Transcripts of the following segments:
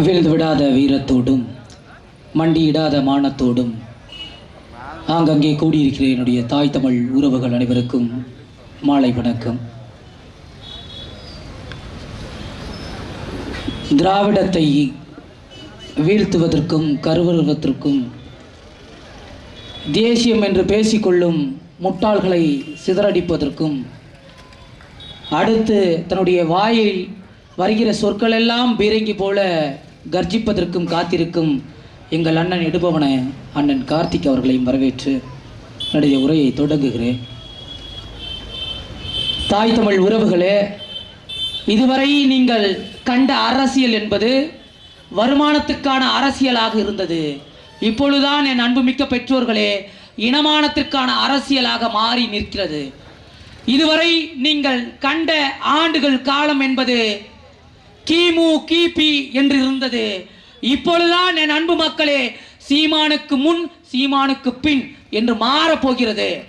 விழுந்து விடாத வீரத்தோடும் மண்டியிடாத மானத்தோடும் ஆங்கங்கே கூடியிருக்கிற என்னுடைய தாய் தமிழ் உறவுகள் அனைவருக்கும் மாலை வணக்கம். திராவிடத்தை வீழ்த்துவதற்கும் கருவறுவதற்கும் தேசியம் என்று பேசிக்கொள்ளும் முட்டாள்களை சிதறடிப்பதற்கும் அடுத்து தன்னுடைய வாயில் வருகிற சொற்கள் எல்லாம் பீரங்கி போல கர்ஜிப்பதற்கும் காத்திருக்கும் எங்கள் அண்ணன் எடுபவன அண்ணன் கார்த்திக் அவர்களையும் வரவேற்று என்னுடைய உரையை தொடங்குகிறேன். தாய் தமிழ் உறவுகளே இதுவரை நீங்கள் கண்ட அரசியல் என்பது வருமானத்துக்கான அரசியலாக இருந்தது. இப்பொழுதுதான் என் அன்புமிக்க பெற்றோர்களே இனமானத்திற்கான அரசியலாக மாறி நிற்கிறது. இதுவரை நீங்கள் கண்ட ஆண்டுகள் காலம் என்பது கிமு கிபி என்று இருந்தது இப்பொழுதுதான் என் அன்பு மக்களே சீமானுக்கு முன் சீமானுக்கு பின் என்று மாறப்போகிறது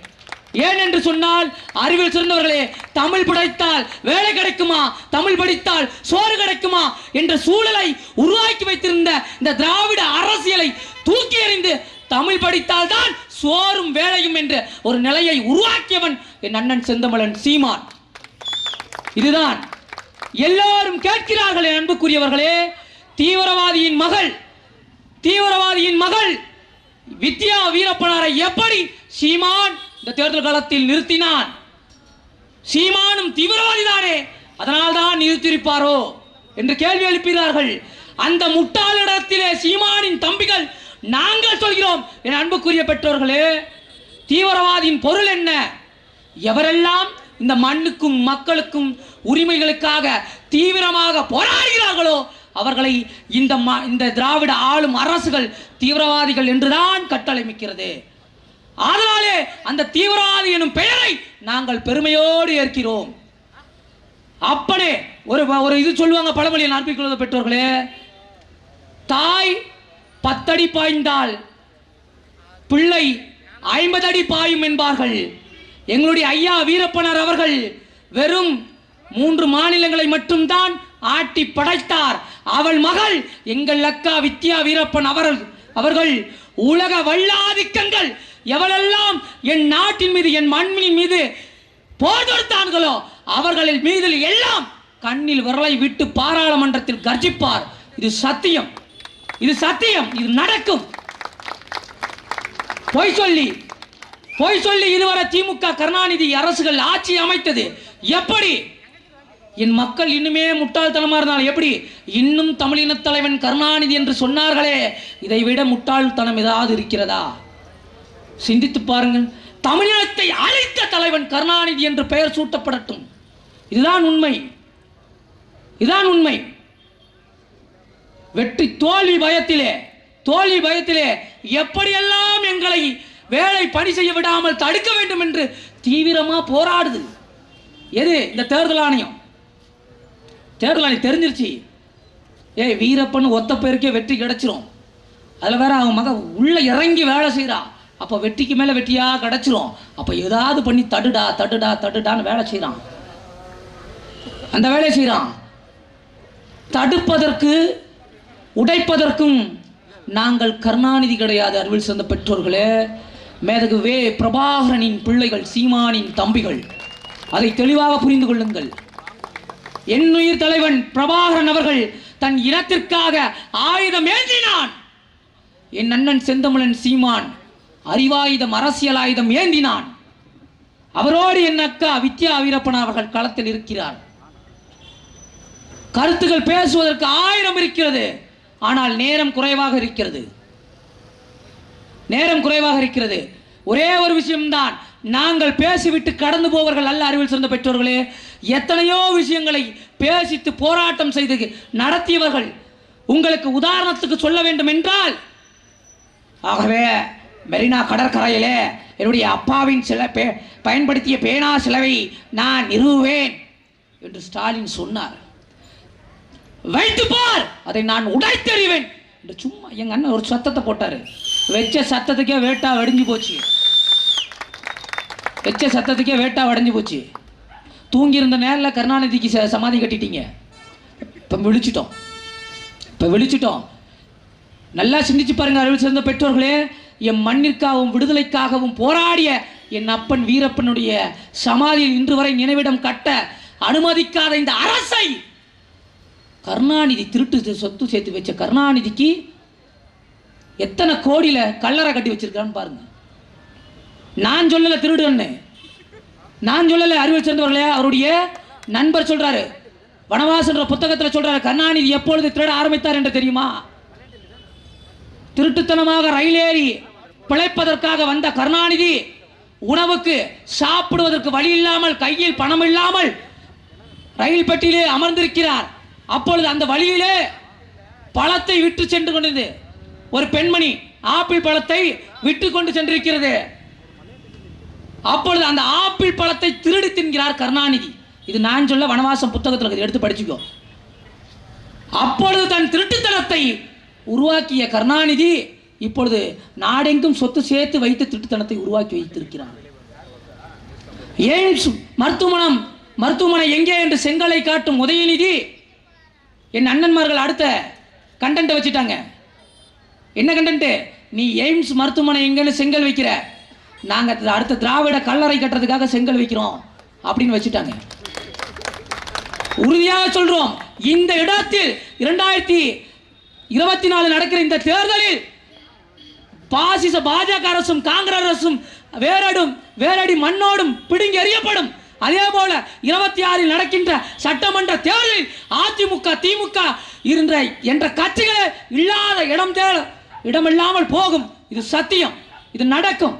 ஏன் என்று சொன்னால் அறிவில் சிறந்தவர்களே தமிழ் படைத்தால் வேலை கிடைக்குமா? தமிழ் படித்தால் சோறு கிடைக்குமா? என்ற சூழலை உருவாக்கி வைத்திருந்த இந்த திராவிட அரசியலை தூக்கி எறிந்து தமிழ் படித்தால் தான் சோறும் வேலையும் என்ற ஒரு நிலையை உருவாக்கியவன் என் அண்ணன் செந்தமலன் சீமான். இதுதான் எல்லாரும் கேட்கிறார்கள் அன்புக்குரியவர்களே. தீவிரவாதியின் மகள் தீவிரவாதியின் மகள் வித்யா வீரப்பனாரை எப்படி சீமான் இந்த தேர்தல் காலத்தில் நிறுத்தினான்? சீமானும் தீவிரவாதி தானே அதனால் தான் நிறுத்தியிருப்பாரோ என்று கேள்வி எழுப்பினார்கள். அந்த முட்டாளிடத்திலே சீமானின் தம்பிகள் நாங்கள் சொல்கிறோம் என் அன்புக்குரிய பெற்றோர்களே தீவிரவாதியின் பொருள் என்ன? எவரெல்லாம் இந்த மண்ணுக்கும் மக்களுக்கும் உரிமைகளுக்காக தீவிரமாக போராடுகிறார்களோ அவர்களை இந்த ம- இந்த திராவிட ஆளும் அரசுகள் தீவிரவாதிகள் என்றுதான் கட்டளைமிக்கிறது. அதனாலே அந்த தீவிரவாதி எனும் பெயரை நாங்கள் பெருமையோடு ஏற்கிறோம். அப்பனே ஒரு ஒரு இது சொல்லுவாங்க பழமொழியை நாற்பிக்கொள்வது பெற்றோர்களே. தாய் பத்தடி பாய்ந்தால் பிள்ளை ஐம்பது அடி பாயும் என்பார்கள். எங்களுடைய ஐயா வீரப்பனர் அவர்கள் வெறும் மூன்று மாநிலங்களை மட்டும்தான் ஆட்டி படைத்தார். அவள் மகள் எங்கள் அக்கா வித்யா வீரப்பன் அவர்கள் அவர்கள் உலக வல்லாதிக்கங்கள் எவளெல்லாம் என் நாட்டின் மீது என் மண்ணின் மீது போர் தொடுத்தார்களோ அவர்களின் மீது எல்லாம் கண்ணில் விரலை விட்டு பாராளுமன்றத்தில் கர்ஜிப்பார். இது சத்தியம். இது சத்தியம். இது நடக்கும். பொய் சொல்லி பொய் சொல்லி இதுவரை திமுக கருணாநிதி அரசுகள் ஆட்சி அமைத்தது. எப்படி? என் மக்கள் இன்னுமே முட்டாள்தனமா இருந்தாலும் எப்படி? இன்னும் தமிழின தலைவன் கருணாநிதி என்று சொன்னார்களே இதை விட முட்டாள்தனம் ஏதாவது இருக்கிறதா? சிந்தித்து பாருங்கள். தமிழினத்தை அழித்த தலைவன் கருணாநிதி என்று பெயர் சூட்டப்படட்டும். இதுதான் உண்மை. இதுதான் உண்மை. வெற்றி தோல்வி பயத்திலே தோல்வி பயத்திலே எப்படியெல்லாம் எங்களை வேலை பணி செய்ய விடாமல் தடுக்க வேண்டும் என்று தீவிரமா போராடுது. எது? இந்த தேர்தல் ஆணையம். தேர்தல் ஆணையம் தெரிஞ்சிருச்சு. ஏய் வீரப்பன் ஒத்த பேருக்கே வெற்றி கிடைச்சிரும். அதில் வேற அவன் மக உள்ள இறங்கி வேலை செய்கிறான் அப்போ வெட்டிக்கு மேலே வெட்டியாக கிடைச்சிரும். அப்போ ஏதாவது பண்ணி தடுடா தடுடா தடுடான்னு வேலை செய்கிறான் அந்த வேலையை செய்கிறான் தடுப்பதற்கு உடைப்பதற்கும் நாங்கள் கருணாநிதி கிடையாது அறிவில் சேர்ந்த பெற்றோர்களே. மேதகு வே பிரபாகரனின் பிள்ளைகள் சீமானின் தம்பிகள். அதை தெளிவாக புரிந்து கொள்ளுங்கள். என்னுயிர் தலைவன் பிரபாகரன் அவர்கள் தன் இனத்திற்காக ஆயுதம் ஏந்தினான். என் அண்ணன் செந்தமிழன் சீமான் அறிவாயுதம் அரசியல் ஆயுதம் ஏந்தினான். அவரோடு என் அக்கா வித்யா வீரப்பன் அவர்கள் களத்தில் இருக்கிறார். கருத்துக்கள் பேசுவதற்கு ஆயிரம் இருக்கிறது ஆனால் நேரம் குறைவாக இருக்கிறது. நேரம் குறைவாக இருக்கிறது. ஒரே ஒரு விஷயம்தான். நாங்கள் பேசிவிட்டு கடந்து போவர்கள் அல்ல அறிவில் சிறந்த பெற்றோர்களே. எத்தனையோ விஷயங்களை பேசித்து போராட்டம் செய்து நடத்தியவர்கள் உங்களுக்கு உதாரணத்துக்கு சொல்ல வேண்டும் என்றால் ஆகவே மெரினா கடற்கரையிலே என்னுடைய அப்பாவின் சில பே பயன்படுத்திய பேனா சிலவை நான் நிறுவேன் என்று ஸ்டாலின் சொன்னார். வைத்து பார் அதை நான் உடைத்தெறிவேன் என்று சும்மா எங்கள் அண்ணன் ஒரு சத்தத்தை போட்டார். வச்ச சத்தத்துக்கே வேட்டா வடிஞ்சு போச்சு. வச்ச சத்தத்துக்கே வேட்டா வடைஞ்சு போச்சு. தூங்கியிருந்த நேரில் கருணாநிதிக்கு ச- சமாதி கட்டிட்டீங்க. இப்போ விழிச்சிட்டோம். இப்போ விழிச்சிட்டோம். நல்லா சிந்திச்சு பாருங்க அறிவில் சிறந்த பெற்றோர்களே. என் மண்ணிற்காகவும் விடுதலைக்காகவும் போராடிய என் அப்பன் வீரப்பனுடைய சமாதியில் இன்று வரை நினைவிடம் கட்ட அனுமதிக்காத இந்த அரசை கருணாநிதி திருட்டு சொத்து சேர்த்து வச்ச கருணாநிதிக்கு எத்தனை கோடியில கல்லறை கட்டி வச்சிருக்கான்னு பாருங்க. நான் சொல்லல திருடுன்னு. நான் சொல்லல அறிவில் சேர்ந்தவர்களே அவருடைய நண்பர் சொல்றாரு. வனவாசன்ற புத்தகத்தில் சொல்றாரு கருணாநிதி எப்பொழுது திருட ஆரம்பித்தார் என்று தெரியுமா? திருட்டுத்தனமாக ரயில் ஏறி பிழைப்பதற்காக வந்த கருணாநிதி உணவுக்கு சாப்பிடுவதற்கு வழி இல்லாமல் கையில் பணம் இல்லாமல் ரயில் பெட்டியிலே அமர்ந்திருக்கிறார். அப்பொழுது அந்த வழியிலே பழத்தை விட்டு சென்று கொண்டது ஒரு பெண்மணி ஆப்பிள் பழத்தை விட்டு கொண்டு சென்றிருக்கிறது. அப்பொழுது அந்த ஆப்பிள் பழத்தை திருடி தின்கிறார் கருணாநிதி. இது நான் சொல்ல வனவாசம் புத்தகத்தில் எடுத்து படிச்சுக்கோ. அப்பொழுது தன் திருட்டுத்தனத்தை உருவாக்கிய கருணாநிதி இப்பொழுது நாடெங்கும் சொத்து சேர்த்து வைத்து திருட்டுத்தனத்தை உருவாக்கி வைத்திருக்கிறார். எய்ம்ஸ் மருத்துவமனம் மருத்துவமனை எங்கே என்று செங்கலை காட்டும் உதயநிதி என் அண்ணன்மார்கள் அடுத்த கண்டென்ட்டை வச்சுட்டாங்க. என்ன கண்டன்ட்டு? நீ எய்ம்ஸ் மருத்துவமனை எங்கன்னு செங்கல் வைக்கிற. நாங்கள் அடுத்த திராவிட கல்லறை கட்டுறதுக்காக செங்கல் வைக்கிறோம். அப்படின்னு வச்சுட்டாங்க. உறுதியாக சொல்றோம். இந்த இடத்தில் இரண்டாயிரத்தி இருபத்தி நாலு நடக்கிற இந்த தேர்தலில் பாசிச பாஜக அரசும் காங்கிரஸ் அரசும் வேரடும் வேரடி மண்ணோடும் பிடுங்கி எறியப்படும். அதே போல இருபத்தி ஆறில் நடக்கின்ற சட்டமன்ற தேர்தலில் அதிமுக திமுக இருந்த என்ற கட்சிகளே இல்லாத இடம் தேட இடமில்லாமல் போகும். இது சத்தியம். இது நடக்கும்.